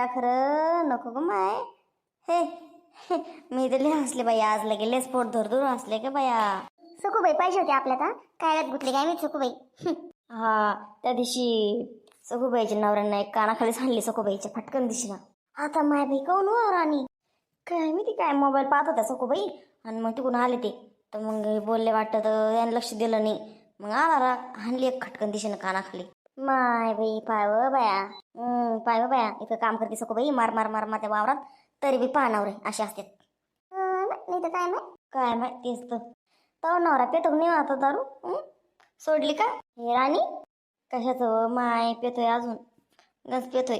बया खरं नको ग माय. हे मी तर लय हसले बाई आज लगे लय स्पोर्ट धर धरून हसले का बाया. सखूबाई पाहिजे होते आपल्या का काय गुतले काय मी सखूबाई? हा. त्या दिवशी सखूबाईच्या नवऱ्यांना एक कानाखालीच हाणली सखूबाईच्या फटकन दिशेला आता माय बाई काऊन हो राणी? काय माहिती काय मोबाईल पाहत होत्या सखूबाई? आणि मग तिकडून आले ते. तर मग बोलले वाटतं तर याने लक्ष दिलं नाही. मग आला रा हाणली एक खटकन दिशेनं कानाखाली. माय बाई पाय व बाया. हम्म, पाय बाया. इथं काम करते सखूबाई मार मार मार मार त्या वावरात. तरी बी पाहणार रे असे असतात नाही तर काय माय काय माय तेच तर. तो नवरा पेतो नाही आता दारू सोडली का? हे राणी? कशाचं? माय पेतोय अजून. गस पेतोय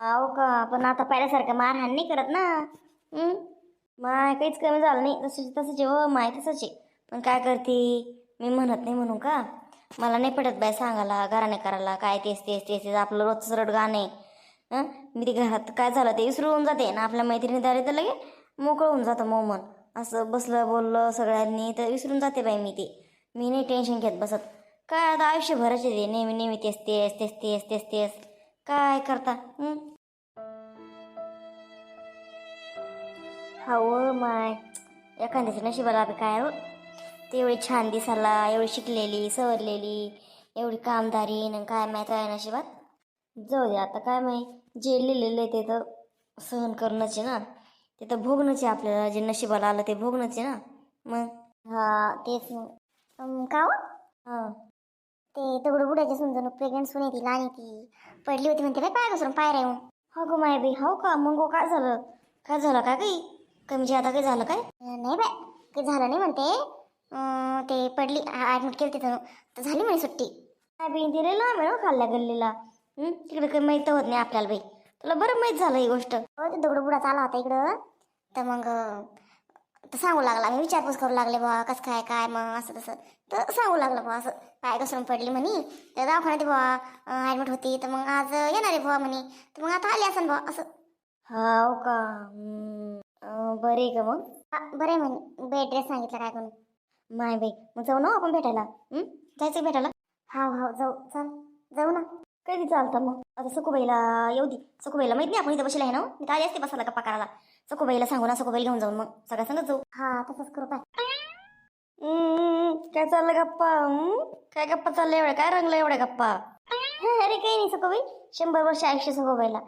अहो का पण आता पाहिल्यासारखं मारहाण नाही करत ना. माय काहीच कमी झालं नाही. तसंच तसंच हो माय तसंच पण काय करते? मी म्हणत नाही म्हणू का? मला नाही पटत बाय सांगायला घराने करायला काय तेच तेच तेच तेच आपलं रोजचं रड गाणं आहे मी ते घरात काय झालं ते विसरून जाते. ना आपल्या मैत्रिणी दारे तर लगे मोकळं होऊन जातं मोमन. असं बसलं बोललं सगळ्यांनी तर विसरून जाते बाई मी ते. मी नाही टेन्शन घेत बसत. काय आता आयुष्यभराचे ते नेहमी नेहमी तेच तेच तेच तेच तेच तेच. काय करता? हो? माय. एखाद्याच्या नशिबाला काय हो? ते एवढी छान दिसायला एवढी शिकलेली सवरलेली एवढी कामदारी न काय माहीत काय नशिबात जाऊ दे आता काय माहीत जे लिहिलेलं आहे ते तर सहन करणंच आहे ना. ते तर भोगणंच आहे आपल्याला जे नशिबाला आलं ते भोगणंच आहे ना. मग? हा तेच मग का हो? हां. ते दगड बुडाच्या सुंदर प्रेग्नेंट सुने ती लहान ती. पडली होती म्हणते बाई पाय घसरून पाय राहून हो गं माय बाई हो का? मग हो, काय झालं? काय झालं काय काही? कमी आता काय झालं काय? नाही बाय काही झालं नाही म्हणते. ते पडली ॲडमिट केली तिथं. तर झाली म्हणे सुट्टी. काय बाई दिले लांब आहे ना खाल्ल्या गल्लीला. हं? तिकडे काही माहीत होत नाही आपल्याला बाई. तुला बरं माहीत झालं ही गोष्ट. हो ते दगड बुडा आला होता इकडं. तर मग तर सांगू लागला. मी विचारपूस करू लागले बा कसं काय काय मग असं तसं. तर सांगू लागलं बा असं. पाय घसरून पडली म्हणे. तर दवाखान्यात बा ॲडमिट होती. तर मग आज येणार आहे बुवा म्हणे. तर मग आता आली असं बा असं. हो का? हं. बरे का मग? हा, बरं म्हणे. बेड ड्रेस सांगितलं काय कोणी. माय बाई मग जाऊ ना आपण भेटायला? जायचं भेटायला? हा हा जाऊ. चल जाऊ ना. कधी चालतं मग? आता सखूबाईला येऊ दे. सखूबाईला माहीत नाही आपण इथं बसले आहे ना? मी आली असते बसायला गप्पा करायला सखूबाईला सांगू ना सखूबाई घेऊन जाऊन मग. सगळ्या संगत जाऊ. हा तसंच करू हम्म, काय चाललं गप्पा? काय गप्पा चाललं एवढ्या? काय रंगलं एवढ्या गप्पा? अरे काही नाही सखूबाई. शंभर वर्ष आयुष्य सखूबाईला.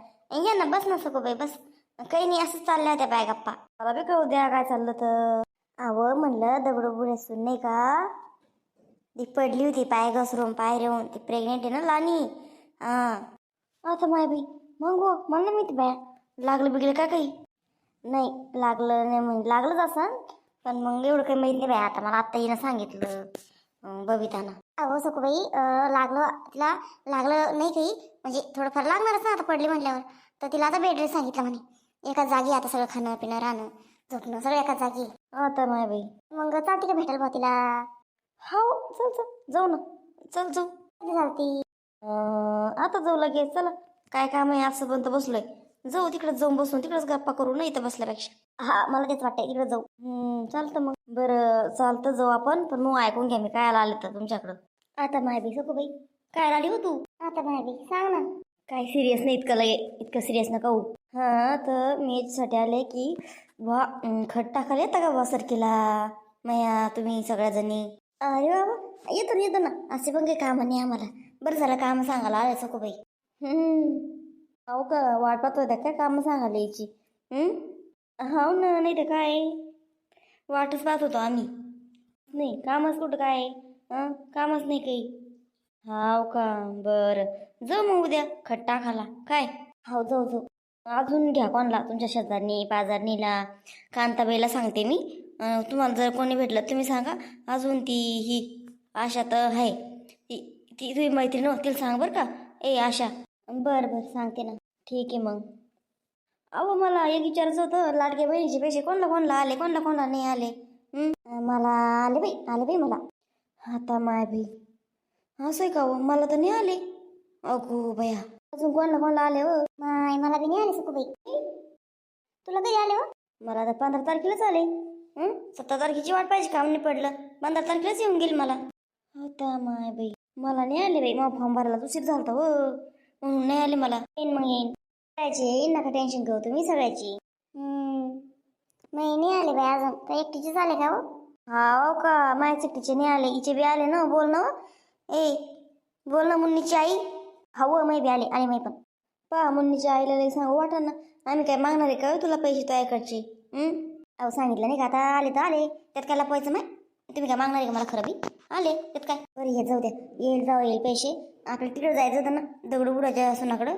या ना बस ना सखूबाई बस. काही नाही असंच चालल्या होत्या बाय गप्पा. मला बी कळू द्या काय चाललं तर. अवं म्हणलं दगड असून नाही का? ती पडली होती पाय घसरून पाय रेवून. ती प्रेग्नेंट आहे ना लानी? हा. आता माय बाई मग हो म्हणलं नाही माहिती बाया. लागलं बिगलं का काही? नाही लागलं नाही म्हणजे लागलंच असं. पण मग एवढं काही माहीत नाही बाई आता मला आत्ता हिनं सांगितलं अं, बबितानं. अहो सखूबाई लागलं तिला लागलं नाही काही. म्हणजे थोडंफार लागणारच ना आता पडली म्हटल्यावर तर तिला आता बेडरेस्ट सांगितलं म्हणे. एका जागी आता सगळं खाणं पिणं राहणं झोपणं सगळं एकाच जागी. आता माय बाई. मग चालते का भेटायला भाऊ तिला. हो चल चल. जाऊ ना. चल जाऊ. कधी चालती? आता जाऊ लगेच. चला. काय काम आहे? असं पण बसलोय. जाऊ तिकडे जाऊन बसून. तिकडेच गप्पा करू ना इथं बसल्यापेक्षा. हा मला तेच वाटतंय. तिकडे जाऊ. चालतं मग. बरं चालतं जाऊ आपण. पण मग ऐकून घ्या मी. काय आले तर तुमच्याकडं. आता माय बाई काय आली हो तू? आता माहिती सांग ना. काय सिरियस नाही इतकं लगे इतकं सिरियस नका होऊ. हां तर मी याच्यासाठी आले की वा अं, खत टाकायला येता का बा सरकीला? मया तुम्ही सगळ्याजणी. अरे बाबा येतो ना येतो ना. असे पण काही कामं नाही आम्हाला. बरं झालं कामं सांगायला आले सकोबाई अहो का वाट पाहत होत्या काय कामं सांगायला यायची? हो ना नाही तर काय? वाटच पाहत होतो आम्ही. नाही कामच कुठं काय? कामच नाही काही. हाव का? बरं. जाऊ मग उद्या. खट टाकाला काय? हो जाऊ जाऊ. अजून घ्या कोणला. तुमच्या शेजारनी पाजारणीला कांताबाईला सांगते मी. तुम्हाला जर कोणी भेटलं तुम्ही सांगा. अजून ती ही आशा तर आहे. ती ती तुम्ही मैत्रीण हो तिला सांग बरं का. ए आशा. बरं बरं. सांगते ना. ठीक आहे मग. अहो मला एक विचारायचं होतं. लाडक्या बहिणीचे पैसे कोणला कोणला आले? कोणला कोणला नाही आले? मला आले बाई आले बाई मला. आता माय बाई. असं आहे का हो? मला तर नाही आले. अगो बया. अजून कोणला कोणला आले हो? माय मला बी नाही आली सखूबाई. तुला कधी आले हो? मला आता पंधरा तारखेलाच आले. हं? सतरा तारखेची वाट पाहिजे काम नाही पडलं? पंधरा तारखेलाच येऊन गेली मला. आता माय बाई. मला नाही आले बाई. मग फॉर्म भरायला उशीर झालता हो. म्हणून नाही आले मला. येईन मग येईन. सगळ्याची नका टेन्शन घेऊ तुम्ही सगळ्याची. नाही नाही आले बाई अजून. तर एकटीचेच आले का हो? हाव का? माझ्या चिठ्ठीचे नाही आले. इचे बी आले ना. बोल ना ए बोल ना मुन्नीची आई. हवं मै बी आले आणि मै पण. पहा मुन्नीच्या आईला लई सांगू वाटा ना. आम्ही काय मागणार आहे का हो तुला पैसे तयाकडचे अहो सांगितलं नाही का? आता आले तर आले. त्यात काय लपवायचं माय तुम्ही काय मागणार आहे का मला खरं बी? आले त्यात काय? बरं हे जाऊ द्या. येईल जाऊ येईल पैसे. आपल्याला तिकडे जायचं होतं ना दगड बुडाच्या सुनाकडं.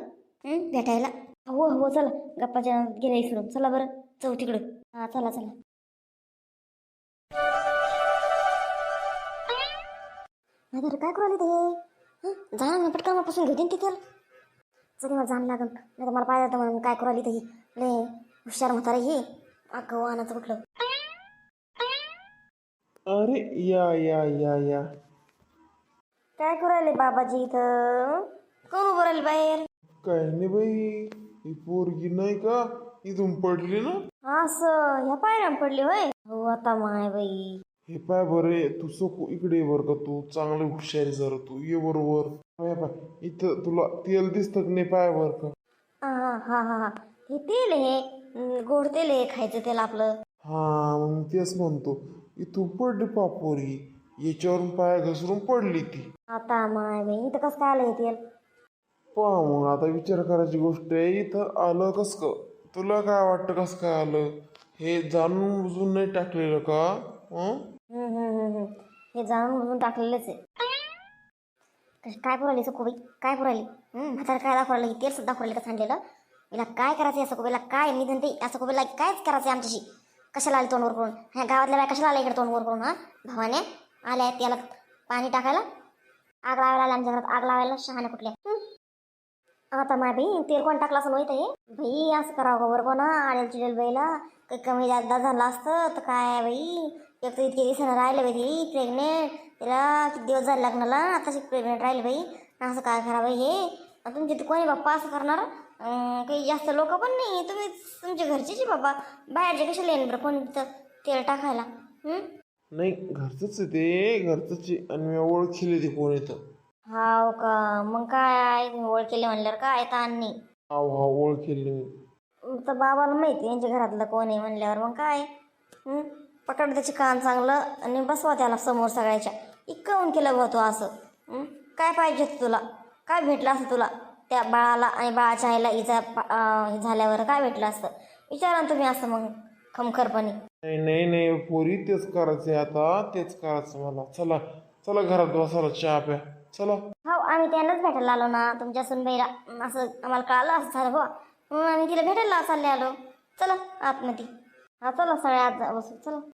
भेटायला. हो हो चला. गप्पाच्या गेल्या विसरून चला बरं. जाऊ तिकडं. हां चला चला. नाही काय करू आले ते? हं? जा ना पटकनपासून घेऊन तिथे सगळी मला जाण लागन. नाही तर मला पाहिजे होतं म्हणून काय करू आली ते. लय हुशार म्हातारा हे. अगं वाहनाचं कुठलं? अरे या या या या. काय करू राहिले बाबाजी इथं? कोण उभं राहिले बाहेर? काय नाही बाई ही पोरगी नाही का? इथून पडली ना? असं ह्या पायऱ्या पडले होय? हो आता माय बाई. हे पाय बरे तू सको इकडे बर का तू? चांगलं हुशारी जरा तू. ये बरोबर पाय पाय. इथं तुला तेल दिसत नाही पाय बर का? हा हा हा हा. हे तेल आहे. हे गोड तेल आहे खायचं तेल आपलं. हा मग तेच म्हणतो. इथून पडली पा पोरगी याच्यावरून पाय घसरून पडली ती. आता माय बाई इथं कसं काय आलं हे तेल? पहा मग आता विचार करायची गोष्ट आहे. इथं आलं कस का? तुला काय वाटतं कसं काय आलं? हे जाणून बुजून नाही टाकलेलं का? हे? जाणून बुजून टाकलेलंच आहे. कशी काय पुराली सकोबाई काय पुराली म्हातारा काय दाखवलं तेल सुद्धा दाखवलं का सांडलेलं? हिला काय करायचं या सकोबाईला काय निधन ते? या सकोबाईला कायच करायचं आमच्याशी? कशाला आले तोंडवर करून ह्या गावातल्या बाय कशाला आल्या इकडे तोंडवर करून हा? भावाने आल्या त्याला पाणी टाकायला. आग लावायला आल्या आमच्या घरात. आग लावायला शहाण्या कुठल्या? आता माय बाई तेल कोण टाकला असं माहीत आहे बाई असं करावं का बरं कोणा? आडेल चिडेल बाईला काही कमी जादा झालं असतं तर काय बाई? एक तर इतके दिवसानं राहिलं बाई ती प्रेग्नेंट तिला किती दिवस झाले लग्नाला? आताशी प्रेग्नेंट राहिली बाई. असं काय करावं हे? आणि तुमचे तर कोणी बाप्पा असं करणार? काही जास्त लोक पण नाही. तुम्ही तुमच्या घरचेच आहे बाबा बाहेरचे कशाला येईल बरं कोणी तिथं तेल टाकायला? हं? नाही घरचंच ते. घरचंच आणि मी ओळखीले ते कोण येतं हाव का? मग काय? तुम्ही ओळख केली म्हणल्यावर काय ताण नाही हाव हा ओळखीले मी. तर बाबाला माहिती यांच्या घरातलं कोण आहे म्हणल्यावर. मग काय हं? पकड त्याचे कान चांगलं आणि बसवा त्याला समोर सगळ्याच्या. इतकं केलं बघ तू असं. हं? काय पाहिजे होतं तुला? काय भेटलं असतं तुला? त्या बाळाला आणि बाळाच्या आईला इजा पा- अं, हे झाल्यावर काय भेटलं असतं? विचारा ना तुम्ही असं मग खमखरपणे. नाही नाही नाही पोरी तेच करायचंय आता. तेच करायचं मला. चला चला घरात बसायला चहा प्या. चला. हो आम्ही त्यांनाच भेटायला आलो ना तुमच्या सुनबाईला. असं आम्हाला कळालं असं झालं म्हणून आम्ही तिला भेटायला चालले आलो. चला आतमध्ये. हा चला सगळ्या आत जा- बसू. चला.